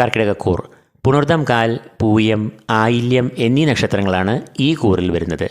കർക്കിടകക്കൂർ. പുണർദം കാൽ പൂയം ആയില്യം എന്നീ നക്ഷത്രങ്ങളാണ് ഈ കൂറിൽ വരുന്നത്.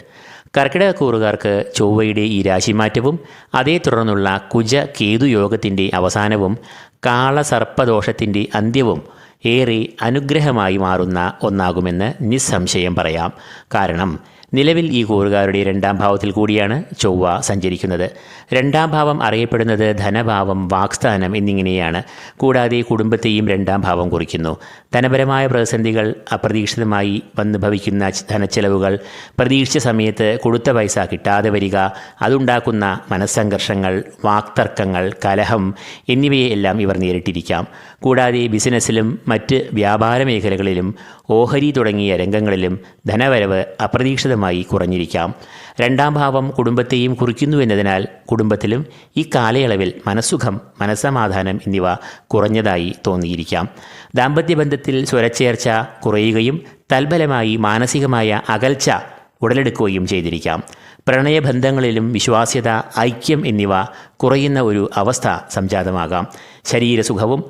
കർക്കിടകക്കൂറുകാർക്ക് ചൊവ്വയുടെ ഈ രാശിമാറ്റവും അതേ തുടർന്നുള്ള കുജ കേതു യോഗത്തിന്റെ അവസാനവും കാളസർപ്പദോഷത്തിന്റെ അന്ത്യവും ഏറെ അനുഗ്രഹമായി മാറുന്ന ഒന്നാകുമെന്ന് നിസ്സംശയം പറയാം. കാരണം നിലവിൽ ഈ കൂറുകാരുടെ രണ്ടാം ഭാവത്തിൽ കൂടിയാണ് ചൊവ്വ സഞ്ചരിക്കുന്നത്. രണ്ടാം ഭാവം അറിയപ്പെടുന്നത് ധനഭാവം വാക്സ്ഥാനം എന്നിങ്ങനെയാണ്. കൂടാതെ കുടുംബത്തെയും രണ്ടാം ഭാവം കുറിക്കുന്നു. ധനപരമായ പ്രതിസന്ധികൾ അപ്രതീക്ഷിതമായി വന്നു ഭവിക്കുന്ന ധനച്ചെലവുകൾ പ്രതീക്ഷിച്ച സമയത്ത് കൊടുത്ത പൈസ കിട്ടാതെ വരിക അതുണ്ടാക്കുന്ന മനസ്സംഘർഷങ്ങൾ വാക്തർക്കങ്ങൾ കലഹം എന്നിവയെല്ലാം ഇവർ നേരിട്ടിരിക്കാം. കൂടാതെ ബിസിനസ്സിലും മറ്റ് വ്യാപാര മേഖലകളിലും ഓഹരി തുടങ്ങിയ രംഗങ്ങളിലും ധനവരവ് അപ്രതീക്ഷിതമായി കുറഞ്ഞിരിക്കാം. രണ്ടാം ഭാവം കുടുംബത്തെയും കുറിക്കുന്നു എന്നതിനാൽ കുടുംബത്തിലും ഈ കാലയളവിൽ മനസ്സുഖം മനസ്സമാധാനം എന്നിവ കുറഞ്ഞതായി തോന്നിയിരിക്കാം. ദാമ്പത്യബന്ധത്തിൽ സ്വരച്ചേർച്ച കുറയുകയും തൽബലമായി മാനസികമായ അകൽച്ച ഉടലെടുക്കുകയും ചെയ്തിരിക്കാം. പ്രണയബന്ധങ്ങളിലും വിശ്വാസ്യത ഐക്യം എന്നിവ കുറയുന്ന ഒരു അവസ്ഥ സംജാതമാകാം. ശരീരസുഖവും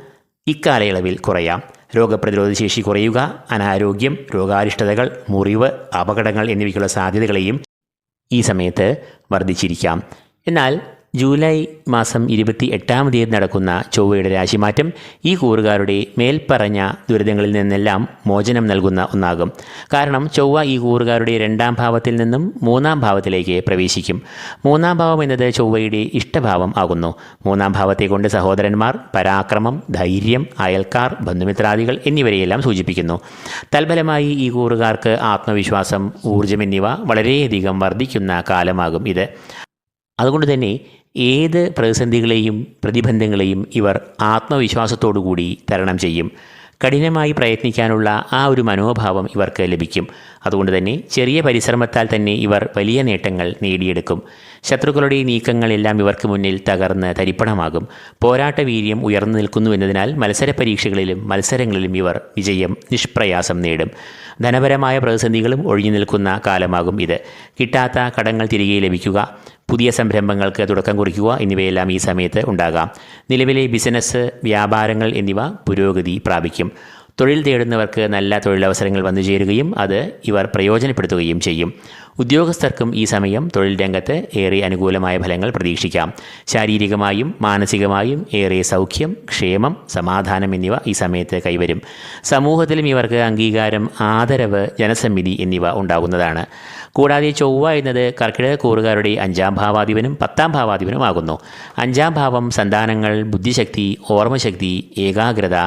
ഇക്കാലയളവിൽ കുറയാം. രോഗപ്രതിരോധ ശേഷി കുറയുക അനാരോഗ്യം രോഗാരിഷ്ടതകൾ മുറിവ് അപകടങ്ങൾ എന്നിവയ്ക്കുള്ള സാധ്യതകളെയും ഈ സമയത്ത് വർദ്ധിച്ചിരിക്കാം. എന്നാൽ ജൂലൈ മാസം ഇരുപത്തി എട്ടാം തീയതി നടക്കുന്ന ചൊവ്വയുടെ രാശിമാറ്റം ഈ കൂറുകാരുടെ മേൽപ്പറഞ്ഞ ദുരിതങ്ങളിൽ നിന്നെല്ലാം മോചനം നൽകുന്ന ഒന്നാകും. കാരണം ചൊവ്വ ഈ കൂറുകാരുടെ രണ്ടാം ഭാവത്തിൽ നിന്നും മൂന്നാം ഭാവത്തിലേക്ക് പ്രവേശിക്കും. മൂന്നാം ഭാവം എന്നത് ചൊവ്വയുടെ ഇഷ്ടഭാവം ആകുന്നു. മൂന്നാം ഭാവത്തെ കൊണ്ട് സഹോദരന്മാർ പരാക്രമം ധൈര്യം അയൽക്കാർ ബന്ധുമിത്രാദികൾ എന്നിവരെയെല്ലാം സൂചിപ്പിക്കുന്നു. തൽഫലമായി ഈ കൂറുകാർക്ക് ആത്മവിശ്വാസം ഊർജം എന്നിവ വളരെയധികം വർദ്ധിക്കുന്ന കാലമാകും ഇത്. അതുകൊണ്ട് തന്നെ ഏത് പ്രതിസന്ധികളെയും പ്രതിബന്ധങ്ങളെയും ഇവർ ആത്മവിശ്വാസത്തോടുകൂടി തരണം ചെയ്യും. കഠിനമായി പ്രയത്നിക്കാനുള്ള ആ ഒരു മനോഭാവം ഇവർക്ക് ലഭിക്കും. അതുകൊണ്ട് തന്നെ ചെറിയ പരിശ്രമത്താൽ തന്നെ ഇവർ വലിയ നേട്ടങ്ങൾ നേടിയെടുക്കും. ശത്രുക്കളുടെ നീക്കങ്ങളെല്ലാം ഇവർക്ക് മുന്നിൽ തകർന്ന് തരിപ്പണമാകും. പോരാട്ട വീര്യം ഉയർന്നു നിൽക്കുന്നു എന്നതിനാൽ മത്സര പരീക്ഷകളിലും മത്സരങ്ങളിലും ഇവർ വിജയം നിഷ്പ്രയാസം നേടും. ധനപരമായ പ്രതിസന്ധികളും ഒഴിഞ്ഞു നിൽക്കുന്ന കാലമാകും ഇത്. കിട്ടാത്ത കടങ്ങൾ തിരികെ ലഭിക്കുക പുതിയ സംരംഭങ്ങൾക്ക് തുടക്കം കുറിക്കുക എന്നിവയെല്ലാം ഈ സമയത്ത് ഉണ്ടാകാം. നിലവിലെ ബിസിനസ് വ്യാപാരങ്ങൾ എന്നിവ പുരോഗതി പ്രാപിക്കും. തൊഴിൽ തേടുന്നവർക്ക് നല്ല തൊഴിലവസരങ്ങൾ വന്നു ചേരുകയും അത് ഇവർ പ്രയോജനപ്പെടുത്തുകയും ചെയ്യും. ഉദ്യോഗസ്ഥർക്കും ഈ സമയം തൊഴിൽ രംഗത്ത് ഏറെ അനുകൂലമായ ഫലങ്ങൾ പ്രതീക്ഷിക്കാം. ശാരീരികമായും മാനസികമായും ഏറെ സൗഖ്യം ക്ഷേമം സമാധാനം എന്നിവ ഈ സമയത്ത് കൈവരും. സമൂഹത്തിലും ഇവർക്ക് അംഗീകാരം ആദരവ് ജനസമ്മിതി എന്നിവ ഉണ്ടാകുന്നതാണ്. കൂടാതെ ചൊവ്വ എന്നത് കർക്കിടക കൂറുകാരുടെ അഞ്ചാം ഭാവാധിപനും പത്താം ഭാവാധിപനും ആകുന്നു അഞ്ചാം ഭാവം സന്താനങ്ങൾ ബുദ്ധിശക്തി ഓർമ്മശക്തി ഏകാഗ്രത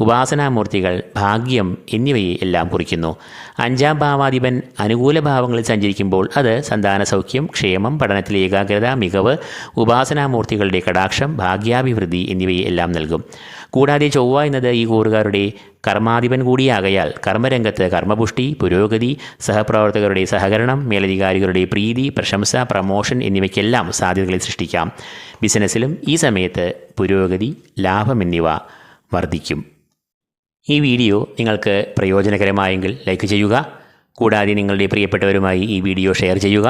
ഉപാസനാമൂർത്തികൾ ഭാഗ്യം എന്നിവയെ എല്ലാം കുറിക്കുന്നു. അഞ്ചാം ഭാവാധിപൻ അനുകൂല ഭാവങ്ങളിൽ സഞ്ചരിക്കുമ്പോൾ അത് സന്താന സൗഖ്യം ക്ഷേമം പഠനത്തിലെ ഏകാഗ്രത മികവ് ഉപാസനാമൂർത്തികളുടെ കടാക്ഷം ഭാഗ്യാഭിവൃദ്ധി എന്നിവയെ എല്ലാം നൽകും. കൂടാതെ ചൊവ്വ എന്നത് ഈ കൂറുകാരുടെ കർമാധിപൻ കൂടിയാകയാൽ കർമ്മരംഗത്ത് കർമ്മപുഷ്ടി പുരോഗതി സഹപ്രവർത്തകരുടെ സഹകരണം മേലധികാരികളുടെ പ്രീതി പ്രശംസ പ്രമോഷൻ എന്നിവയ്ക്കെല്ലാം സാധ്യതകളെ സൃഷ്ടിക്കാം. ബിസിനസ്സിലും ഈ സമയത്ത് പുരോഗതി ലാഭം എന്നിവ വർദ്ധിക്കും. ഈ വീഡിയോ നിങ്ങൾക്ക് പ്രയോജനകരമായെങ്കിൽ ലൈക്ക് ചെയ്യുക. കൂടാതെ നിങ്ങളുടെ പ്രിയപ്പെട്ടവരുമായി ഈ വീഡിയോ ഷെയർ ചെയ്യുക.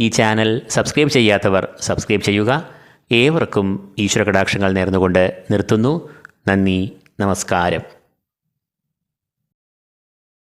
ഈ ചാനൽ സബ്സ്ക്രൈബ് ചെയ്യാത്തവർ സബ്സ്ക്രൈബ് ചെയ്യുക. ഏവർക്കും ഈശ്വര കടാക്ഷങ്ങൾ നേർന്നുകൊണ്ട് നിർത്തുന്നു. നന്ദി നമസ്കാരം.